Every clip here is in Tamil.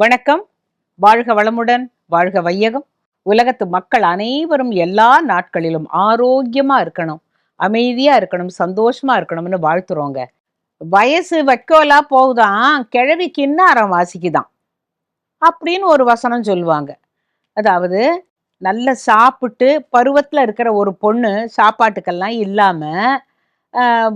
வணக்கம். வாழ்க வளமுடன் வாழ்க வையகம். உலகத்து மக்கள் அனைவரும் எல்லா நாட்களிலும் ஆரோக்கியமா இருக்கணும் அமைதியா இருக்கணும் சந்தோஷமா இருக்கணும்னு வாழ்த்துறோங்க. வயசு வைக்கோலா போகுதான் கிழவி கிண்ணாரம் வாசிக்குதான். அப்படின்னு ஒரு வசனம் சொல்லுவாங்க. அதாவது நல்ல சாப்பிட்டு பருவத்தில் இருக்கிற ஒரு பொண்ணு சாப்பாட்டுக்கெல்லாம் இல்லாமல்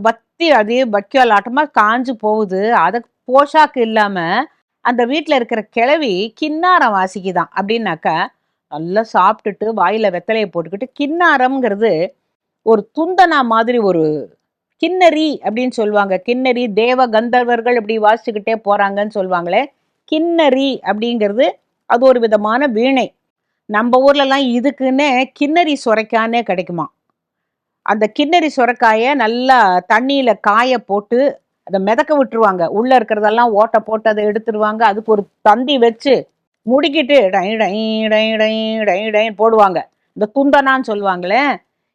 வத்தி அதே வைக்கோலாட்டமாக காஞ்சு போகுது. அதை போஷாக்கு இல்லாமல் அந்த வீட்டில் இருக்கிற கிழவி கிண்ணாரம் வாசிக்குதான் அப்படின்னாக்கா நல்லா சாப்பிட்டுட்டு வாயில் வெத்தலையை போட்டுக்கிட்டு கிண்ணாரம்ங்கிறது ஒரு துந்தனா மாதிரி ஒரு கிண்ணறி அப்படின்னு சொல்லுவாங்க. கிண்ணறி தேவ கந்தர்வர்கள் இப்படி வாசிச்சுக்கிட்டே போகிறாங்கன்னு சொல்லுவாங்களே கிண்ணறி அப்படிங்கிறது அது ஒரு விதமான வீணை. நம்ம ஊர்லலாம் இதுக்குன்னே கிண்ணறி சுரைக்கானே கிடைக்குமா அந்த கிண்ணறி சுரைக்காயை நல்லா தண்ணியில் காய போட்டு அதை மிதக்க விட்டுருவாங்க. உள்ள இருக்கிறதெல்லாம் ஓட்டை போட்டு அதை எடுத்துருவாங்க. அதுக்கு ஒரு தந்தி வச்சு முடிக்கிட்டு டை டை டை டை டை டைன்னு போடுவாங்க. இந்த துந்தனான்னு சொல்லுவாங்களே.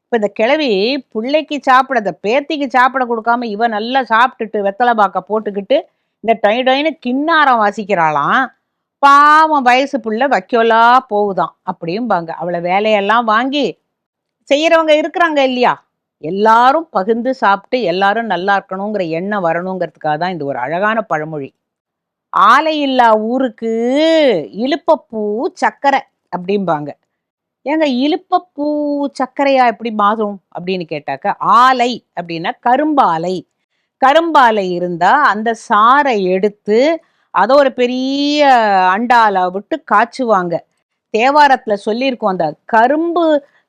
இப்போ இந்த கிழவி பிள்ளைக்கு சாப்பிட இந்த பேத்திக்கு சாப்பிட கொடுக்காம இவன் நல்லா சாப்பிட்டுட்டு வெத்தலை பாக்க போட்டுக்கிட்டு இந்த டை டைன்னு கிண்ணாரம் வாசிக்கிறாளாம். பாவம் வயசு பிள்ளை வைக்கோலா போகுதான் அப்படியும்பாங்க. அவளை வேலையெல்லாம் வாங்கி செய்கிறவங்க இருக்கிறாங்க இல்லையா? எல்லாரும் பகிர்ந்து சாப்பிட்டு எல்லாரும் நல்லா இருக்கணுங்கிற எண்ணம் வரணுங்கிறதுக்காக தான் இது ஒரு அழகான பழமொழி. ஆலை இல்லா ஊருக்கு இழுப்பப்பூ சக்கரை அப்படிம்பாங்க. ஏங்க இழுப்பப்பூ சர்க்கரையா எப்படி மாறும் அப்படின்னு கேட்டாக்க ஆலை அப்படின்னா கரும்பாலை. கரும்பாலை இருந்தா அந்த சாறை எடுத்து அதை ஒரு பெரிய அண்டால விட்டு காய்ச்சுவாங்க. தேவாரத்துல சொல்லியிருக்கோம் அந்த கரும்பு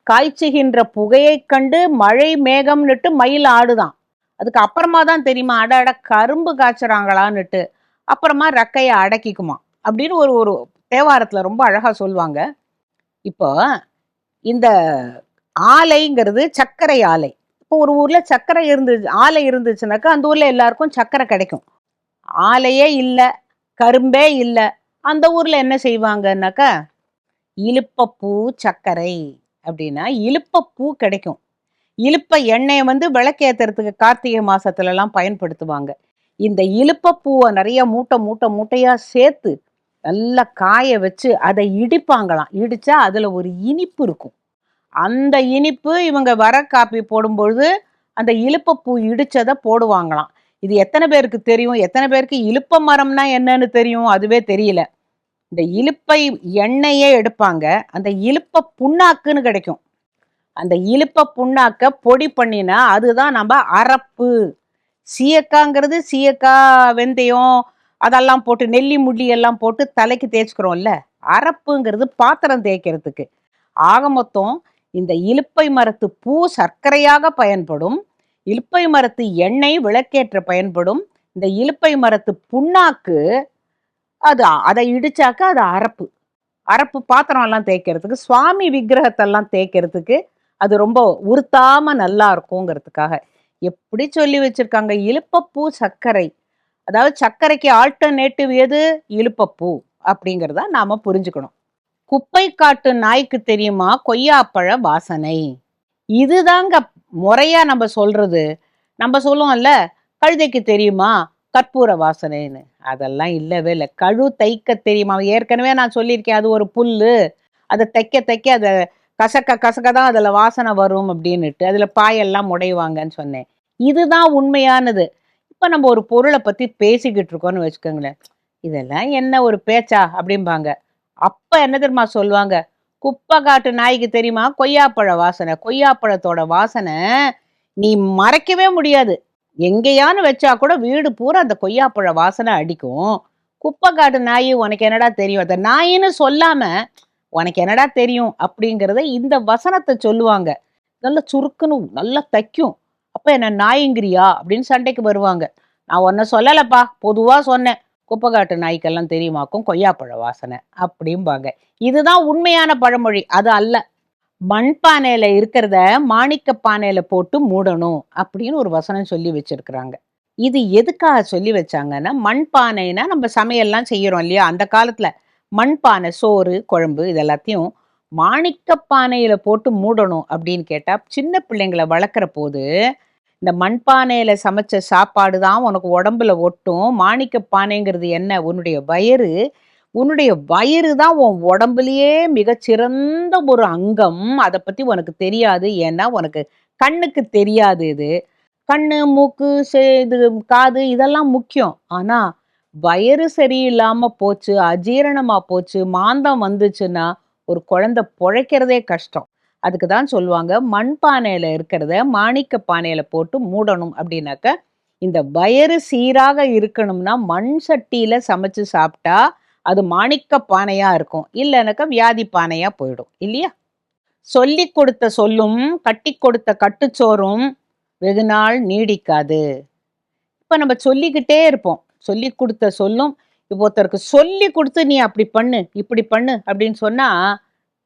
காய்ச்சுகின்ற புகையை கண்டு மழை மேகம்னுட்டு மயில் ஆடுதான். அதுக்கு அப்புறமா தான் தெரியுமா? அட அட கரும்பு காய்ச்சுறாங்களான்னுட்டு. அப்புறமா ரெக்கையை அடக்கிக்குமா அப்படின்னு ஒரு ஒரு தேவாரத்தில் ரொம்ப அழகாக சொல்லுவாங்க இப்போ இந்த ஆலைங்கிறது சர்க்கரை ஆலை. இப்போ ஒரு ஊரில் சர்க்கரை இருந்து ஆலை இருந்துச்சுனாக்கா அந்த ஊரில் எல்லாருக்கும் சர்க்கரை கிடைக்கும். ஆலையே இல்லை கரும்பே இல்லை. அந்த ஊரில் என்ன செய்வாங்கன்னாக்கா இலுப்பப்பூ சர்க்கரை. அப்படின்னா இலுப்பப்பூ கிடைக்கும். இழுப்ப எண்ணெயை வந்து விளக்கேத்துறதுக்கு கார்த்திகை மாதத்துலலாம் பயன்படுத்துவாங்க. இந்த இலுப்பப்பூவை நிறைய மூட்டை மூட்டை மூட்டையாக சேர்த்து நல்லா காய வச்சு அதை இடிப்பாங்களாம். இடித்தா அதில் ஒரு இனிப்பு இருக்கும். அந்த இனிப்பு இவங்க வர காப்பி போடும்பொழுது அந்த இழுப்பப்பூ இடித்ததை போடுவாங்களாம். இது எத்தனை பேருக்கு தெரியும்? எத்தனை பேருக்கு இழுப்ப மரம்னா என்னன்னு தெரியும்? அதுவே தெரியல. இந்த இலுப்பை எண்ணெயே எடுப்பாங்க. அந்த இழுப்ப புண்ணாக்குன்னு கிடைக்கும். அந்த இழுப்ப புண்ணாக்க பொடி பண்ணினா அதுதான் நம்ம அரப்பு. சீயக்காங்கிறது சீயக்கா வெந்தயம் அதெல்லாம் போட்டு நெல்லி முள்ளி எல்லாம் போட்டு தலைக்கு தேய்ச்சிக்கிறோம்ல. அரப்புங்கிறது பாத்திரம் தேய்க்கிறதுக்கு. ஆக மொத்தம் இந்த இலுப்பை மரத்து பூ சர்க்கரையாக பயன்படும். இலுப்பை மரத்து எண்ணெய் விளக்கேற்ற பயன்படும். இந்த இலுப்பை மரத்து புண்ணாக்கு அது அதை இடிச்சாக்க அது அரப்பு அரப்பு பாத்திரம் எல்லாம் தேய்க்கிறதுக்கு சுவாமி விக்கிரகத்தெல்லாம் தேய்க்கிறதுக்கு அது ரொம்ப உறுத்தாம நல்லா இருக்குங்கிறதுக்காக. எப்படி சொல்லி வச்சிருக்காங்க இலுப்பப்பூ சர்க்கரை. அதாவது சர்க்கரைக்கு ஆல்டர்னேட்டிவ் எது? இலுப்பப்பூ அப்படிங்கிறத நாம புரிஞ்சுக்கணும். குப்பை காட்டு நாய்க்கு தெரியுமா? கொய்யாப்பழ வாசனை. இதுதாங்க முறையா நம்ம சொல்றது. நம்ம சொல்லுவோம்ல கழுதைக்கு தெரியுமா? கற்பூர வாசனைன்னு. அதெல்லாம் இல்லவே இல்லை. கழு தைக்க தெரியுமா? ஏற்கனவே நான் சொல்லியிருக்கேன். அது ஒரு புல்லு. அதை தைக்க தைக்க அதை கசக்க கசக்க தான் அதில் வாசனை வரும் அப்படின்னுட்டு அதில் பாயெல்லாம் முடைவாங்கன்னு சொன்னேன். இதுதான் உண்மையானது. இப்போ நம்ம ஒரு பொருளை பற்றி பேசிக்கிட்டு இருக்கோம்னு வச்சுக்கோங்களேன். இதெல்லாம் என்ன ஒரு பேச்சா அப்படிம்பாங்க. அப்போ என்ன தெரியுமா சொல்லுவாங்க? குப்பை காட்டு நாய்க்கு தெரியுமா? கொய்யாப்பழ வாசனை. கொய்யாப்பழத்தோட வாசனை நீ மறைக்கவே முடியாது. எங்கேயான்னு வச்சா கூட வீடு பூரா அந்த கொய்யாப்பழ வாசனை அடிக்கும். குப்பை காட்டு நாய் உனக்கு என்னடா தெரியும்? அந்த நாயின்னு சொல்லாம உனக்கு என்னடா தெரியும்? அப்படிங்கிறத இந்த வசனத்தை சொல்லுவாங்க. நல்லா சுருக்குன்னு நல்லா தைக்கும். அப்போ என்ன நாய்ங்கிறியா? அப்படின்னு சண்டைக்கு வருவாங்க. நான் ஒன்றை சொல்லலப்பா பொதுவாக சொன்னேன். குப்பைக்காட்டு நாய்க்கெல்லாம் தெரியுமாக்கும்? கொய்யாப்பழ வாசனை அப்படிம்பாங்க. இதுதான் உண்மையான பழமொழி. அது அல்ல. மண்பானையில் இருக்கிறத மாணிக்க பானையில போட்டு மூடணும் அப்படின்னு ஒரு வசனம் சொல்லி வச்சிருக்கிறாங்க. இது எதுக்காக சொல்லி வச்சாங்கன்னா மண்பானைனா நம்ம சமையல்லாம் செய்யறோம் இல்லையா? அந்த காலத்துல மண்பானை சோறு குழம்பு இது எல்லாத்தையும் மாணிக்க பானையில போட்டு மூடணும் அப்படின்னு கேட்டா சின்ன பிள்ளைங்களை வளர்க்குற போது இந்த மண்பானையில சமைச்ச சாப்பாடு தான் உனக்கு உடம்புல ஒட்டும். மாணிக்க பானைங்கிறது என்ன? உன்னுடைய வயிறு உன்னுடைய வயிறு தான் உன் உடம்புலயே மிகச்சிறந்த ஒரு அங்கம். அதை பற்றி உனக்கு தெரியாது. ஏன்னா உனக்கு கண்ணுக்கு தெரியாது இது. கண்ணு மூக்கு செ- இது காது இதெல்லாம் முக்கியம். ஆனால் வயிறு சரியில்லாமல் போச்சு அஜீரணமாக போச்சு மாந்தம் வந்துச்சுன்னா ஒரு குழந்தை பொழைக்கிறதே கஷ்டம். அதுக்கு தான் சொல்லுவாங்க மண் பானையில் இருக்கிறத மாணிக்க பானையில் போட்டு மூடணும் அப்படின்னாக்க இந்த வயிறு சீராக இருக்கணும்னா மண் சட்டியில் சமைச்சு சாப்பிட்டா அது மாணிக்க பானையா இருக்கும். இல்லைனாக்கா வியாதி பானையா போயிடும். இல்லையா? சொல்லி கொடுத்த சொல்லும் கட்டி கொடுத்த கட்டுச்சோறும் வெகு நாள் நீடிக்காது. இப்போ நம்ம சொல்லிக்கிட்டே இருப்போம். சொல்லி கொடுத்த சொல்லும் இப்போ ஒருத்தருக்கு சொல்லி கொடுத்து நீ அப்படி பண்ணு இப்படி பண்ணு அப்படின்னு சொன்னால்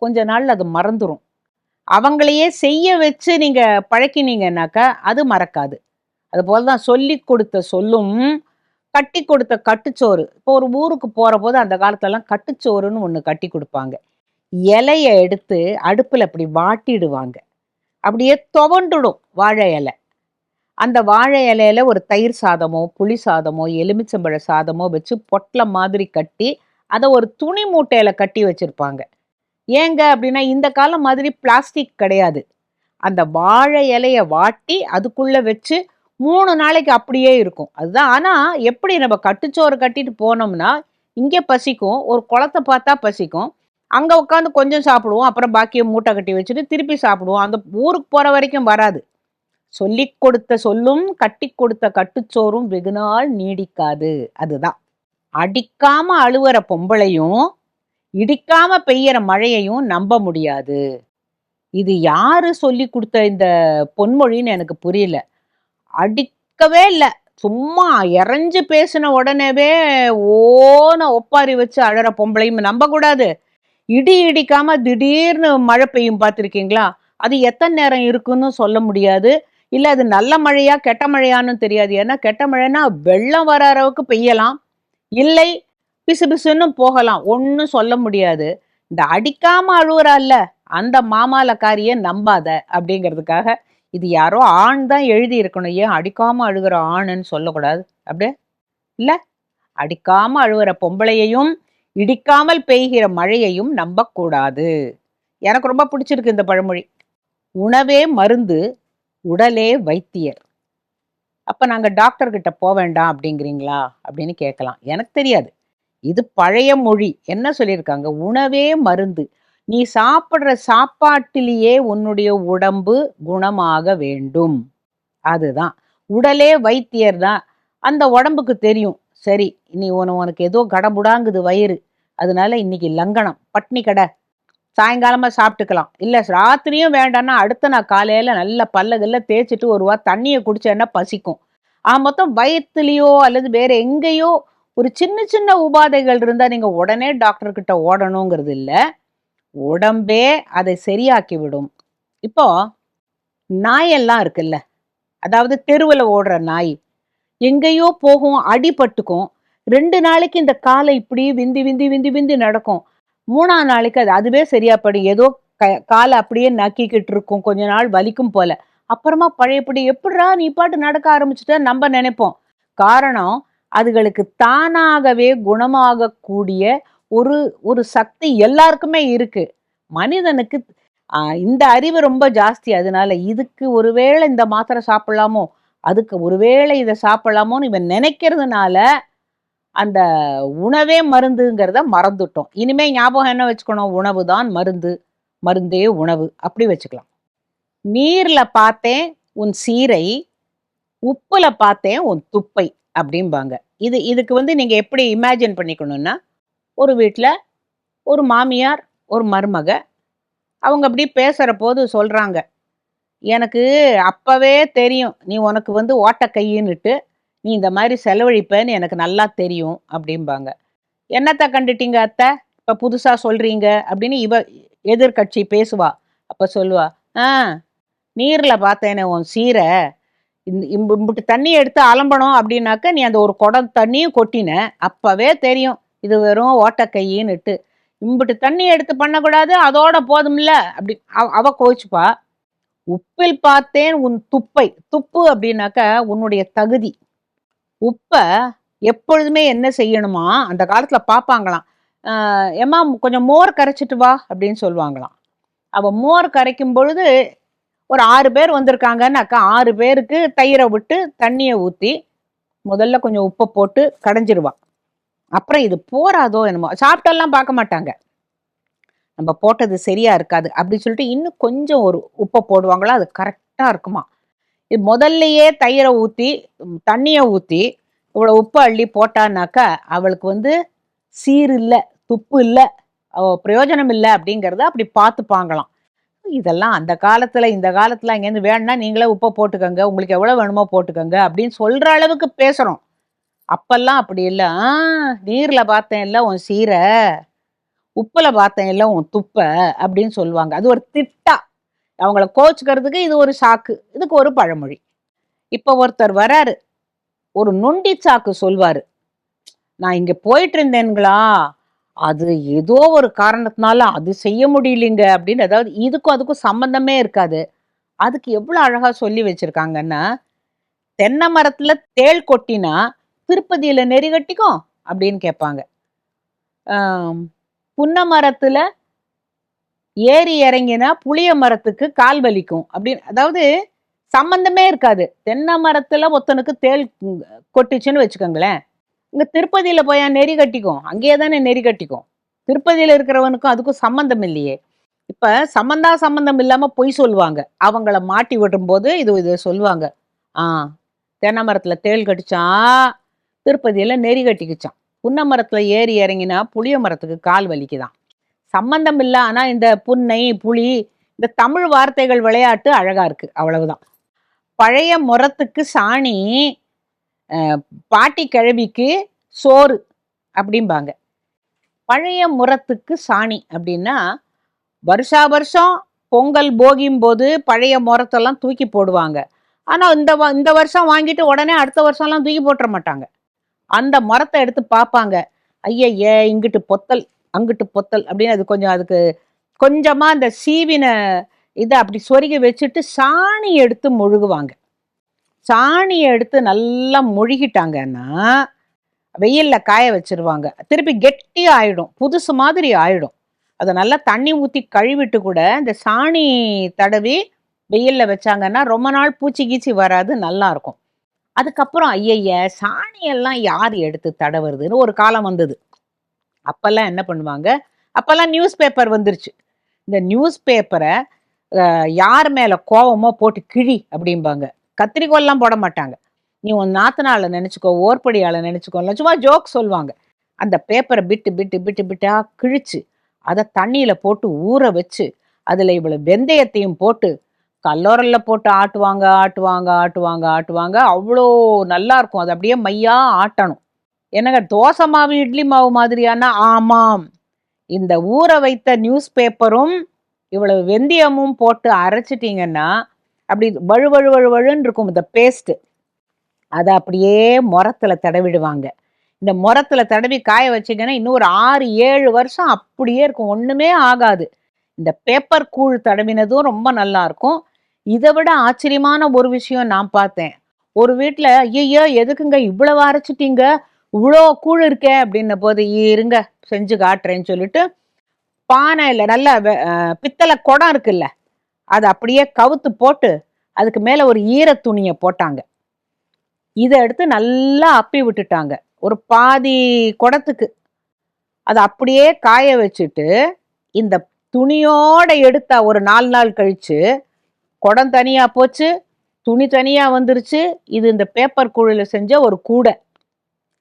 கொஞ்ச நாள் அது மறந்துடும் அவங்களையே செய்ய வச்சு நீங்கள் பழக்கினீங்கன்னாக்கா அது மறக்காது. அது போலதான் சொல்லி கொடுத்த சொல்லும் கட்டி கொடுத்த கட்டுச்சோறு. இப்போ ஒரு ஊருக்கு போகிற போது அந்த காலத்துலலாம் கட்டுச்சோறுன்னு ஒன்று கட்டி கொடுப்பாங்க. இலையை எடுத்து அடுப்பில் அப்படி வாட்டிடுவாங்க. அப்படியே துவண்டுடும் வாழை இலை. அந்த வாழை இலையில ஒரு தயிர் சாதமோ புளி சாதமோ எலுமிச்சம்பழ சாதமோ வச்சு பொட்டலை மாதிரி கட்டி அதை ஒரு துணி மூட்டையில் கட்டி வச்சுருப்பாங்க. ஏங்க அப்படின்னா இந்த காலம் மாதிரி பிளாஸ்டிக் கிடையாது. அந்த வாழை இலையை வாட்டி அதுக்குள்ளே வச்சு மூணு நாளைக்கு அப்படியே இருக்கும். அதுதான். ஆனால் எப்படி நம்ம கட்டுச்சோறு கட்டிட்டு போனோம்னா இங்கே பசிக்கும் ஒரு குளத்தை பார்த்தா பசிக்கும். அங்கே உட்காந்து கொஞ்சம் சாப்பிடுவோம் அப்புறம் பாக்கியை மூட்டை கட்டி வச்சுட்டு திருப்பி சாப்பிடுவோம். அந்த ஊருக்கு போகிற வரைக்கும் வராது. சொல்லி கொடுத்த சொல்லும் கட்டி கொடுத்த கட்டுச்சோறும் வெகு நாள் நீடிக்காது. அதுதான். அடிக்காம அழுவுற பொம்பளையும் இடிக்காம பெய்யற மழையையும் நம்ப முடியாது. இது யாரு சொல்லி கொடுத்த இந்த பொன்மொழின்னு எனக்கு புரியல. அடிக்கவே இல்லை. சும்மா இறஞ்சு பேசின உடனேவே ஓன ஒப்பாரி வச்சு அழற பொம்பளையும் நம்ப கூடாது. இடி இடிக்காம திடீர்னு மழை பெய்யும் பார்த்துருக்கீங்களா? அது எத்தனை நேரம் இருக்குன்னு சொல்ல முடியாது. இல்லை அது நல்ல மழையா கெட்ட மழையான்னு தெரியாது. ஏன்னா கெட்ட மழைனா வெள்ளம் வர அளவுக்கு பெய்யலாம். இல்லை பிசு பிசுன்னு போகலாம். ஒன்றும் சொல்ல முடியாது. இந்த அடிக்காம அழுவுறால்ல அந்த மாமாலக்காரிய நம்பாத அப்படிங்கிறதுக்காக இது யாரோ ஆண் தான் எழுதி இருக்கணும் ஏன் அடிக்காம அழுகிற ஆணுன்னு சொல்லக்கூடாது. அப்படியே? இல்லை? அடிக்காம அழுகிற பொம்பளையையும் இடிக்காமல் பெய்கிற மழையையும் நம்பக்கூடாது. எனக்கு ரொம்ப பிடிச்சிருக்கு இந்த பழமொழி. உணவே மருந்து உடலே வைத்தியர். அப்போ நாங்கள் டாக்டர்கிட்ட போக வேண்டாம் அப்படிங்கிறீங்களா? அப்படின்னு கேட்கலாம். எனக்கு தெரியாது. இது பழைய மொழி. என்ன சொல்லியிருக்காங்க? உணவே மருந்து. நீ சாப்பிட்ற சாப்பாட்டிலேயே உன்னுடைய உடம்பு குணமாக வேண்டும். அதுதான். உடலே வைத்தியர் தான். அந்த உடம்புக்கு தெரியும். சரி நீ உன உனக்கு ஏதோ கடபுடாங்குது வயிறு. அதனால இன்னைக்கு லங்கனம் பட்னி கடை. சாயங்காலமா சாப்பிட்டுக்கலாம். இல்ல ராத்திரியும் வேண்டாம்னா அடுத்த நாள் காலையில நல்ல பல்லகல்ல தேய்ச்சிட்டு ஒரு வா தண்ணியை குடிச்சேன்னா பசிக்கும். ஆ மொத்தம் வயிற்றுலேயோ அல்லது வேற எங்கேயோ ஒரு சின்ன சின்ன உபாதைகள் இருந்தால் நீங்கள் உடனே டாக்டர்கிட்ட ஓடணுங்கிறது இல்லை. உடம்பே அதை சரியாக்கி விடும் இப்போ நாயெல்லாம் இருக்குல்ல? அதாவது தெருவில் ஓடுற நாய். எங்கேயோ போகும் அடிபட்டுக்கும். ரெண்டு நாளைக்கு இந்த காலை இப்படி விந்தி விந்தி விந்தி விந்தி நடக்கும். மூணாம் நாளைக்கு அது அதுவே சரியாப்படும் ஏதோ க- காலை அப்படியே நக்கிக்கிட்டு இருக்கும். கொஞ்ச நாள் வலிக்கும் போல. அப்புறமா பழையப்படி எப்படிடா நீ பாட்டு நடக்க ஆரம்பிச்சுட்டா? நம்ம நினைப்போம். காரணம் அதுகளுக்கு தானாகவே குணமாகக்கூடிய ஒரு ஒரு சக்தி எல்லாருக்குமே இருக்கு. மனிதனுக்கு இந்த அறிவு ரொம்ப ஜாஸ்தி. அதனால இதுக்கு ஒருவேளை இந்த மாத்திரை சாப்பிடலாமோ அதுக்கு ஒருவேளை இதை சாப்பிடலாமோன்னு இவன் நினைக்கிறதுனால அந்த உணவே மருந்துங்கிறத மறந்துட்டோம். இனிமே ஞாபகம் என்ன வச்சுக்கணும்? உணவு தான் மருந்து. மருந்தே உணவு. அப்படி வச்சுக்கலாம். நீர்ல பார்த்தேன் உன் சீரை உப்புல பார்த்தேன் உன் துப்பை அப்படிம்பாங்க. இது இதுக்கு வந்து நீங்க எப்படி இமேஜின் பண்ணிக்கணும்னா ஒரு வீட்டில் ஒரு மாமியார் ஒரு மருமக. அவங்க அப்படி பேசுகிற போது சொல்கிறாங்க எனக்கு அப்போவே தெரியும் நீ உனக்கு வந்து ஓட்ட கையின்னுட்டு நீ இந்த மாதிரி செலவழிப்பேன்னு எனக்கு நல்லா தெரியும் அப்படிம்பாங்க. என்னத்தை கண்டுட்டீங்க அத்தை? இப்போ புதுசாக சொல்கிறீங்க அப்படின்னு இவ எதிர்கட்சி பேசுவா. அப்போ சொல்லுவா ஆ நீரில் பார்த்தேனே உன் சீரை இந்த இம்பு- இம்புட்டு தண்ணி எடுத்து அலம்பணும் அப்படின்னாக்க நீ அந்த ஒரு குடம் தண்ணியும் கொட்டின அப்பவே தெரியும். இது வெறும் ஓட்டக்கையின்னுட்டு இம்புட்டு தண்ணி எடுத்து பண்ணக்கூடாது அதோட போதும்ல அப்படி அவ கோவிச்சுப்பா. உப்பில் பார்த்தேன் உன் துப்பை. துப்பு அப்படின்னாக்க உன்னுடைய தகுதி. உப்பை எப்பொழுதுமே என்ன செய்யணுமா? அந்த காலத்தில் பார்ப்பாங்களாம். ஏமா ஏம்மா கொஞ்சம் மோர் கரைச்சிட்டு வா அப்படின்னு சொல்லுவாங்களாம். அவள் மோர் கரைக்கும் பொழுது ஒரு ஆறு பேர் வந்திருக்காங்கன்னாக்கா ஆறு பேருக்கு தயிரை விட்டு தண்ணியை ஊற்றி முதல்ல கொஞ்சம் உப்பை போட்டு கடைஞ்சிருவாள் அப்புறம் இது போராதோ என்னமோ. சாப்பிட்டெல்லாம் பார்க்க மாட்டாங்க. நம்ம போட்டது சரியா இருக்காது அப்படி சொல்லிட்டு இன்னும் கொஞ்சம் ஒரு உப்பை போடுவாங்களோ அது கரெக்டாக இருக்குமா. இது முதல்லையே தயிரை ஊற்றி தண்ணியை ஊற்றி இவ்வளோ உப்பு அள்ளி போட்டான்னாக்கா அவளுக்கு வந்து சீர் இல்லை துப்பு இல்லை பிரயோஜனம் இல்லை அப்படிங்கிறத அப்படி பார்த்துப்பாங்களாம். இதெல்லாம் அந்த காலத்தில் இந்த காலத்தில் இங்கேருந்து வேணும்னா நீங்களே உப்பை போட்டுக்கோங்க உங்களுக்கு எவ்வளோ வேணுமோ போட்டுக்கோங்க அப்படின்னு சொல்கிற அளவுக்கு பேசுகிறோம் அப்பெல்லாம் அப்படி இல்லை. நீர்ல பார்த்தேன் இல்லை உன் சீரை. உப்புல பார்த்தேன் இல்லை உன் துப்ப அப்படின்னு சொல்லுவாங்க. அது ஒரு திட்டா. அவங்கள கோச்சுக்கிறதுக்கு இது ஒரு சாக்கு. இதுக்கு ஒரு பழமொழி. இப்போ ஒருத்தர் வராரு. ஒரு நொண்டி சாக்கு சொல்வாரு. நான் இங்க போயிட்டு இருந்தேனுங்களா? அது ஏதோ ஒரு காரணத்தினால அது செய்ய முடியலைங்க அப்படின்னு அதாவது இதுக்கும் அதுக்கும் சம்பந்தமே இருக்காது. அதுக்கு எவ்வளோ அழகா சொல்லி வச்சிருக்காங்கன்னா தென்னை மரத்துல தேள் கொட்டினா திருப்பதியில நெறி கட்டிக்கும் அப்படின்னு கேட்பாங்க புன்ன புன்னை மரத்துல ஏறி இறங்கினா புளிய மரத்துக்கு கால் வலிக்கும் அப்படின்னு அதாவது சம்பந்தமே இருக்காது. தென்னை மரத்துல ஒருத்தனுக்கு தேள் கொட்டுச்சுன்னு வச்சுக்கோங்களேன். இங்க திருப்பதியில போய் நெறி கட்டிக்கும் அங்கேயே தானே நெறி கட்டிக்கும் திருப்பதியில இருக்கிறவனுக்கும் அதுக்கும் சம்மந்தம் இல்லையே. இப்ப சம்மந்தா சம்மந்தம் இல்லாம பொய் சொல்லுவாங்க. அவங்கள மாட்டி விடும்போது இது இது சொல்லுவாங்க. ஆ தென்னை மரத்துல தேள் கடிச்சா திருப்பதியில் நெறி கட்டிக்குச்சான். புன்னை மரத்தில் ஏறி இறங்கினா புளிய மரத்துக்கு கால் வலிக்குதான். சம்பந்தம் இல்லை ஆனால் இந்த புன்னை புளி இந்த தமிழ் வார்த்தைகள் விளையாட்டு அழகாக இருக்குது அவ்வளவுதான். பழைய முறத்துக்கு சாணி பாட்டி கிழவிக்கு சோறு அப்படிம்பாங்க. பழைய முரத்துக்கு சாணி அப்படின்னா வருஷா வருஷம் பொங்கல் போகியும் போது பழைய முறத்தெல்லாம் தூக்கி போடுவாங்க. ஆனால் இந்த வ- இந்த வருஷம் வாங்கிட்டு உடனே அடுத்த வருஷம்லாம் தூக்கி போட்டுற மாட்டாங்க. அந்த மரத்தை எடுத்து பார்ப்பாங்க. ஐயையே இங்கிட்டு பொத்தல் அங்கிட்டு பொத்தல் அப்படின்னு அது கொஞ்சம் அதுக்கு கொஞ்சமாக அந்த சீவின இதை அப்படி சொருகி வச்சுட்டு சாணி எடுத்து முழுகுவாங்க. சாணியை எடுத்து நல்லா முழுகிட்டாங்கன்னா வெயிலில் காய வச்சிருவாங்க. திருப்பி கெட்டி ஆயிடும் புதுசு மாதிரி ஆயிடும். அதை நல்லா தண்ணி ஊற்றி கழுவிட்டு கூட இந்த சாணி தடவி வெயிலில் வச்சாங்கன்னா ரொம்ப நாள் பூச்சி கீச்சி வராது நல்லாயிருக்கும் அதுக்கப்புறம் ஐயைய சாணியெல்லாம் யார் எடுத்து தடவுறதுன்னு ஒரு காலம் வந்தது. அப்பெல்லாம் என்ன பண்ணுவாங்க? அப்பெல்லாம் நியூஸ் பேப்பர் வந்துருச்சு. இந்த நியூஸ் பேப்பரை யார் மேலே கோவமோ போட்டு கிழி அப்படிம்பாங்க. கத்திரிக்கோல்லாம் போட மாட்டாங்க. நீ உன் நாத்தனால நினச்சிக்கோ ஓர்படியால் நினச்சிக்கோலாம் சும்மா ஜோக் சொல்லுவாங்க. அந்த பேப்பரை பிட்டு பிட்டு பிட்டு பிட்டாக கிழிச்சு அதை தண்ணியில் போட்டு ஊற வச்சு அதில் இவ்வளோ வெந்தயத்தையும் போட்டு கல்லோரல்ல போட்டு ஆட்டுவாங்க ஆட்டுவாங்க ஆட்டுவாங்க ஆட்டுவாங்க. அவ்வளோ நல்லா இருக்கும். அது அப்படியே மையா ஆட்டணும். என்னங்க தோசை மாவு இட்லி மாவு மாதிரியான ஆமாம். இந்த ஊற வைத்த நியூஸ் பேப்பரும் இவ்வளவு வெந்தயமும் போட்டு அரைச்சிட்டிங்கன்னா அப்படி வழு வழு வழு வழுன்னு இருக்கும் இந்த பேஸ்ட்டு அதை அப்படியே முரத்தில் தடவிடுவாங்க. இந்த முரத்தில் தடவி காய வச்சிங்கன்னா இன்னும் ஒரு ஆறு ஏழு வருஷம் அப்படியே இருக்கும். ஒன்றுமே ஆகாது. இந்த பேப்பர் கூழ் தடவினதும் ரொம்ப நல்லா இருக்கும். இதை விட ஆச்சரியமான ஒரு விஷயம் நான் பார்த்தேன். ஒரு வீட்டில் ஐயோ எதுக்குங்க இவ்வளவு அரைச்சிட்டீங்க? இவ்வளோ கூழ் இருக்கே அப்படின்ன போது இருங்க செஞ்சு காட்டுறேன்னு சொல்லிட்டு பானையில் நல்ல வெ- பித்தளை குடம் இருக்குல்ல அதை அப்படியே கவுத்து போட்டு அதுக்கு மேலே ஒரு ஈர துணியை போட்டாங்க. இதை எடுத்து நல்லா அப்பி விட்டுட்டாங்க. ஒரு பாதி குடத்துக்கு. அதை அப்படியே காய வச்சுட்டு இந்த துணியோட எடுத்தா ஒரு நாலு நாள் கழித்து குடம் தனியாக போச்சு துணி தனியாக வந்துருச்சு. இது இந்த பேப்பர் குழில செஞ்ச ஒரு கூடை.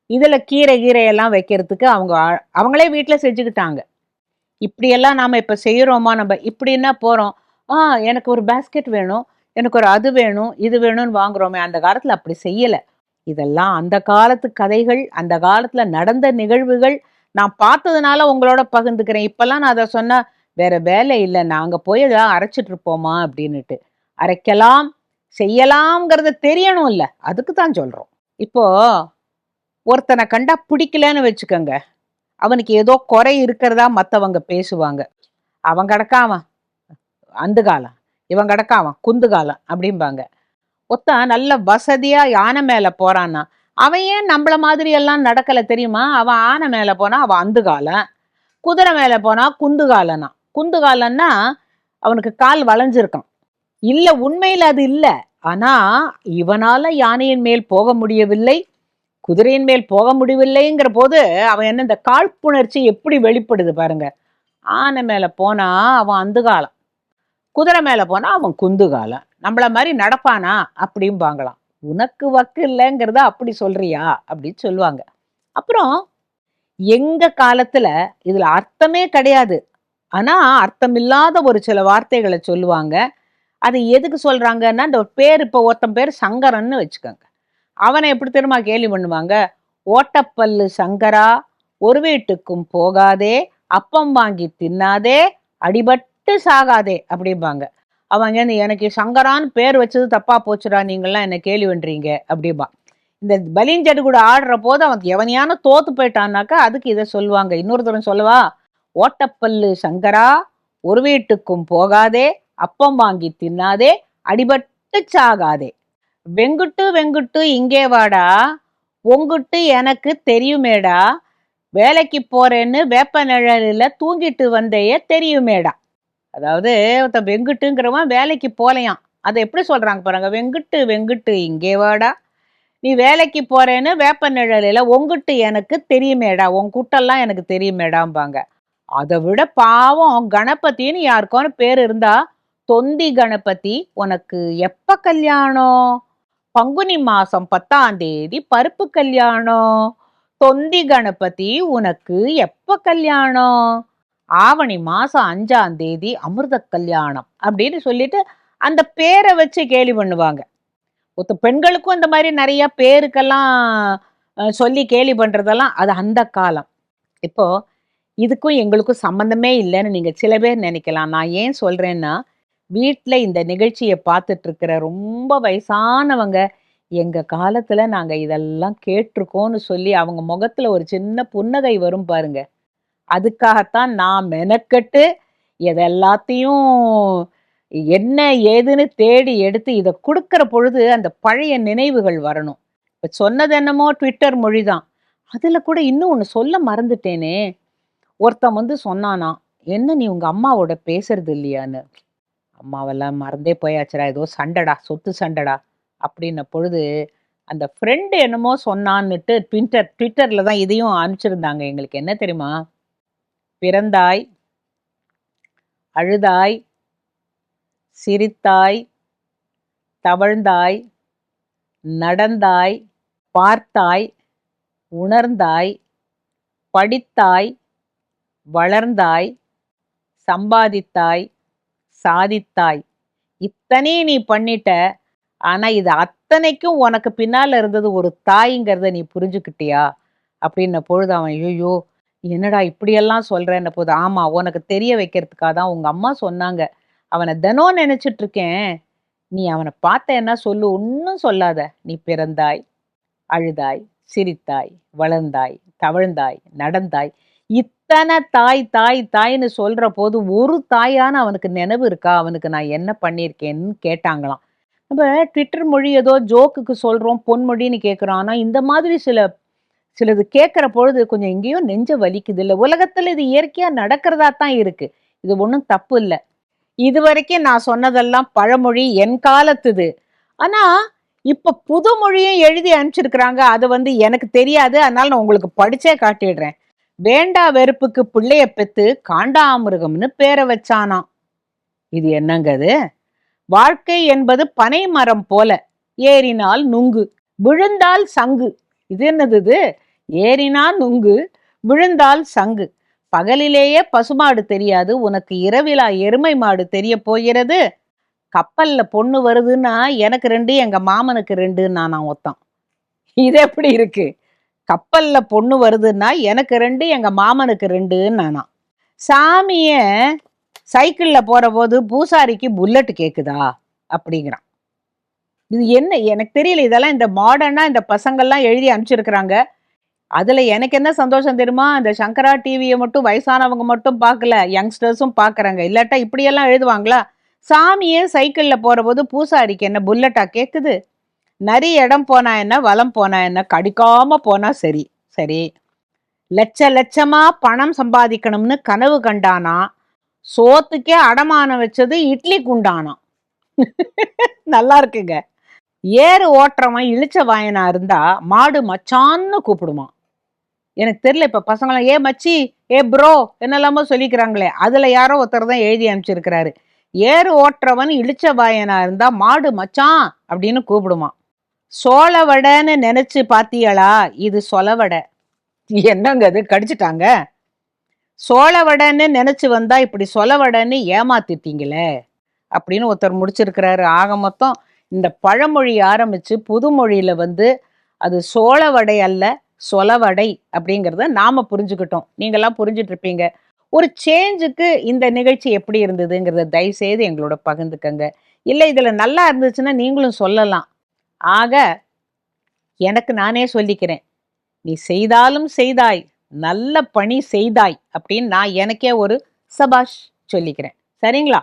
இதில் கீரை கீரையெல்லாம் வைக்கிறதுக்கு அவங்க அவங்களே வீட்டில் செஞ்சுக்கிட்டாங்க. இப்படியெல்லாம் நாம் இப்போ செய்கிறோமா நம்ம இப்படின்னா போகிறோம் ஆ எனக்கு ஒரு பேஸ்கெட் வேணும் எனக்கு ஒரு அது வேணும் இது வேணும்னு வாங்குறோமே. அந்த காலத்தில் அப்படி செய்யலை. இதெல்லாம் அந்த காலத்து கதைகள் அந்த காலத்தில் நடந்த நிகழ்வுகள். நான் பார்த்ததுனால உங்களோட பகிர்ந்துக்கிறேன். இப்போல்லாம் நான் அதை சொன்னால் வேற வேலை இல்லை நாங்கள் போய் எதாவது அரைச்சிட்டு இருப்போமா? அப்படின்னுட்டு. அரைக்கலாம் செய்யலாம்ங்கிறத தெரியணும் இல்லை அதுக்கு தான் சொல்கிறோம் இப்போ ஒருத்தனை கண்டா பிடிக்கலன்னு வச்சுக்கோங்க. அவனுக்கு ஏதோ குறை இருக்கிறதா மற்றவங்க பேசுவாங்க. அவன் கிடக்காம அந்த காலம். இவன் கிடக்காம குந்து காலம் அப்படிம்பாங்க. ஒத்தான் நல்ல வசதியாக யானை மேலே போகிறான்னா அவன் ஏன் நம்மள மாதிரி எல்லாம் நடக்கலை தெரியுமா? அவன் ஆனை மேலே போனால் அவன் அந்த காலம். குதிரை மேல போனா குந்துகாலனா குந்துகாலன்னா அவனுக்கு கால் வளைஞ்சிருக்கான். இல்ல உண்மையில் அது இல்ல. ஆனா இவனால யானையின் மேல் போக முடியவில்லை குதிரையின் மேல் போக முடியவில்லைங்கிற போது அவன் என்ன இந்த காழ்ப்புணர்ச்சி எப்படி வெளிப்படுது பாருங்க. ஆனை மேல போனா அவன் அந்த காலம் குதிரை மேல போனா அவன் குந்து காலம். நம்மள மாதிரி நடப்பானா அப்படிம்பாங்களாம் உனக்கு வக்கு இல்லைங்கிறத அப்படி சொல்றியா அப்படின்னு சொல்லுவாங்க. அப்புறம் எங்க காலத்துல இதுல அர்த்தமே கிடையாது. ஆனா அர்த்தமில்லாத ஒரு சில வார்த்தைகளை சொல்லுவாங்க. அது எதுக்கு சொல்கிறாங்கன்னா இந்த பேர் இப்போ ஒருத்தன் பேர் சங்கரன்னு வச்சுக்கோங்க. அவனை எப்படி தெரியுமா கேலி பண்ணுவாங்க? ஓட்டப்பல்லு சங்கரா ஒரு வீட்டுக்கும் போகாதே அப்பம் வாங்கி தின்னாதே அடிபட்டு சாகாதே அப்படிம்பாங்க. அவங்க எனக்கு சங்கரான்னு பேர் வச்சது தப்பா போச்சுடா நீங்கள்லாம் என்ன கேள்வி பண்ணுறீங்க அப்படிம்பா. இந்த பலிஞ்சடு கூட ஆடுற போது அவன் எவனையான தோத்து போயிட்டான்னாக்கா அதுக்கு இதை சொல்லுவாங்க. இன்னொருத்தரும் சொல்லவா ஓட்டப்பல்லு சங்கரா ஒரு வீட்டுக்கும் போகாதே அப்பம் வாங்கி தின்னாதே அடிபட்டு சாகாதே. வெங்குட்டு வெங்குட்டு இங்கே வாடா. உங்குட்டு எனக்கு தெரியுமேடா. வேலைக்கு போறேன்னு வேப்ப நிழலில் தூங்கிட்டு வந்தையே தெரியுமேடா. அதாவது ஒருத்தன் வெங்குட்டுங்கிறவன் வேலைக்கு போலையாம். அதை எப்படி சொல்கிறாங்க பாருங்க. வெங்குட்டு வெங்குட்டு இங்கே வாடா. நீ வேலைக்கு போறேன்னு வேப்ப நிழலில் உங்குட்டு எனக்கு தெரியுமேடா. உன் கூட்டெல்லாம் எனக்கு தெரியுமேடாம்பாங்க. அதை விட பாவம் கணபதினு யாருக்கான பேர் இருந்தால் தொந்தி கணபதி உனக்கு எப்ப கல்யாணம்? பங்குனி மாசம் பத்தாம் தேதி பருப்பு கல்யாணம். தொந்தி கணபதி உனக்கு எப்ப கல்யாணம்? ஆவணி மாசம் அஞ்சாம் தேதி அமிர்த கல்யாணம் அப்படின்னு சொல்லிட்டு அந்த பேரை வச்சு கேலி பண்ணுவாங்க. ஒத்த பெண்களுக்கும் இந்த மாதிரி நிறைய பேருக்கெல்லாம் சொல்லி கேலி பண்றதெல்லாம் அது அந்த காலம். இப்போ இதுக்கும் எங்களுக்கும் சம்மந்தமே இல்லைன்னு நீங்க சில பேர் நினைக்கலாம். நான் ஏன் சொல்றேன்னா வீட்டில் இந்த நிகழ்ச்சியை பார்த்துட்ருக்கிற ரொம்ப வயசானவங்க எங்கள் காலத்தில் நாங்கள் இதெல்லாம் கேட்டிருக்கோம்னு சொல்லி அவங்க முகத்தில் ஒரு சின்ன புன்னகை வரும் பாருங்க. அதுக்காகத்தான் நான் மெனக்கட்டு எதெல்லாத்தையும் என்ன ஏதுன்னு தேடி எடுத்து இதை கொடுக்குற பொழுது அந்த பழைய நினைவுகள் வரணும். இப்போ சொன்னது என்னமோ ட்விட்டர் மொழி தான் அதில் கூட இன்னும் ஒன்று சொல்ல மறந்துட்டேனே. ஒருத்தன் வந்து சொன்னானா என்ன நீ உங்கள் அம்மாவோட பேசுறது இல்லையான்னு? அம்மாவெல்லாம் மறந்தே போயாச்சுடா ஏதோ சண்டைடா சொத்து சண்டைடா அப்படின்ன பொழுது அந்த ஃப்ரெண்டு என்னமோ சொன்னான்னுட்டு ட்விட்டர் ட்விட்டரில் தான் இதையும் அனுப்பிச்சிருந்தாங்க. எங்களுக்கு என்ன தெரியுமா? பிறந்தாய் அழுதாய் சிரித்தாய் தவழ்ந்தாய் நடந்தாய் பார்த்தாய் உணர்ந்தாய் படித்தாய் வளர்ந்தாய் சம்பாதித்தாய் சாதித்தாய். இத்தனை நீ பண்ணிட்ட ஆனா இது அத்தனைக்கும் உனக்கு பின்னால இருந்தது ஒரு தாய்ங்கிறத நீ புரிஞ்சுக்கிட்டியா? அப்படின்ன பொழுது அவன் ஐயோ என்னடா இப்படியெல்லாம் சொல்றேன்ன போது ஆமா உனக்கு தெரிய வைக்கிறதுக்காக தான் உங்க அம்மா சொன்னாங்க. அவனை தினம் நினைச்சிட்டு இருக்கேன் நீ அவனை பார்த்த என்ன சொல்லு ஒன்றும் சொல்லாத. நீ பிறந்தாய் அழுதாய் சிரித்தாய் வளர்ந்தாய் தவழ்ந்தாய் நடந்தாய். இத்தனை தாய் தாய் தாய்ன்னு சொல்கிற போது ஒரு தாயான அவனுக்கு நினைவு இருக்கா? அவனுக்கு நான் என்ன பண்ணியிருக்கேன்னு கேட்டாங்களாம். நம்ம ட்விட்டர் மொழி ஏதோ ஜோக்குக்கு சொல்கிறோம் பொன்மொழின்னு கேட்குறோம் ஆனால் இந்த மாதிரி சில சிலது கேட்குற பொழுது கொஞ்சம் எங்கேயோ நெஞ்ச வலிக்குது. இல்லை உலகத்தில் இது இயற்கையாக நடக்கிறதா தான் இருக்குது இது ஒன்றும் தப்பு இல்லை. இது வரைக்கும் நான் சொன்னதெல்லாம் பழமொழி என் காலத்துது. ஆனால் இப்போ புது மொழியும் எழுதி அனுப்பிச்சிருக்கிறாங்க. அது வந்து எனக்கு தெரியாது. அதனால் நான் உங்களுக்கு படித்தே காட்டிடுறேன். வேண்டா வெறுப்புக்கு பிள்ளைய பெத்து காண்டாமிருகம்னு பேரை வச்சானாம். இது என்னங்கது? வாழ்க்கை என்பது பனை மரம் போல ஏறினால் நுங்கு விழுந்தால் சங்கு. இது என்னது இது ஏறினால் நுங்கு விழுந்தால் சங்கு. பகலிலேயே பசுமாடு தெரியாது உனக்கு இரவிலா எருமை மாடு தெரிய போகிறது? கப்பல்ல பொண்ணு வருதுன்னா எனக்கு ரெண்டு எங்க மாமனுக்கு ரெண்டு நான் ஒத்தான் இது எப்படி இருக்கு? கப்பல்ல பொண்ணு வருதுன்னா எனக்கு ரெண்டு எங்க மாமனுக்கு ரெண்டுன்னு நானா சாமிய சைக்கிள்ல போற போது பூசாரிக்கு புல்லட் கேக்குதா? அப்படிங்கிறான். இது என்ன? எனக்கு தெரியல. இதெல்லாம் இந்த மாடர்னா இந்த பசங்கள்லாம் எழுதி அனுப்பிச்சிருக்கிறாங்க. அதுல எனக்கு என்ன சந்தோஷம் தெரியுமா? இந்த சங்கரா டிவியை மட்டும் வயசானவங்க மட்டும் பார்க்கல. யங்ஸ்டர்ஸும் பார்க்குறாங்க. இல்லாட்டா இப்படியெல்லாம் எழுதுவாங்களா? சாமியே சைக்கிளில் போகிற போது பூசாரிக்கு என்ன புல்லட்டா கேட்குது நரி இடம் போனா என்ன? வலம் போனா என்ன? கடிக்காம போனா சரி. சரி. லட்ச லட்சமா பணம் சம்பாதிக்கணும்னு கனவு கண்டானா? சோத்துக்கே அடமானம் வச்சது இட்லி குண்டானா? நல்லா இருக்குங்க. ஏறு ஓட்டுறவன் இழிச்ச வாயனா இருந்தா மாடு மச்சான்னு கூப்பிடுமா எனக்கு தெரியல இப்ப பசங்களாம் ஏ மச்சி ஏ ப்ரோ என்னெல்லாமோ சொல்லிக்கிறாங்களே அதுல யாரோ ஒருத்தர் தான் எழுதி அனுப்பிச்சிருக்கிறாரு. ஏறு ஓட்டுறவன் இழிச்ச வாயனா இருந்தா மாடு மச்சான் அப்படின்னு கூப்பிடுமா சோள வடைன்னு நினைச்சு பாத்தியளா? இது சொல வடை என்னங்க அது? கடிச்சிட்டாங்க? சோள வடைன்னு நினைச்சு வந்தா இப்படி சொல வடைன்னு ஏமாத்திட்டீங்களே? அப்படின்னு ஒருத்தர் முடிச்சிருக்கிறாரு. ஆக மொத்தம் இந்த பழமொழி ஆரம்பிச்சு புதுமொழியில வந்து அது சோள வடை அல்ல சொலவடை அப்படிங்கிறத நாம புரிஞ்சுக்கிட்டோம். நீங்கெல்லாம் புரிஞ்சுட்டு இருப்பீங்க ஒரு சேஞ்சுக்கு இந்த நிகழ்ச்சி எப்படி இருந்ததுங்கிறத தயவுசெய்து எங்களோட பகிர்ந்துக்கங்க. இல்லை இதுல நல்லா இருந்துச்சுன்னா நீங்களும் சொல்லலாம். ஆக எனக்கு நானே சொல்லிக்கிறேன். நீ செய்தாலும் செய்தாய் நல்ல பணி செய்தாய் அப்படின்னு நான் எனக்கே ஒரு சபாஷ் சொல்லிக்கிறேன். சரிங்களா?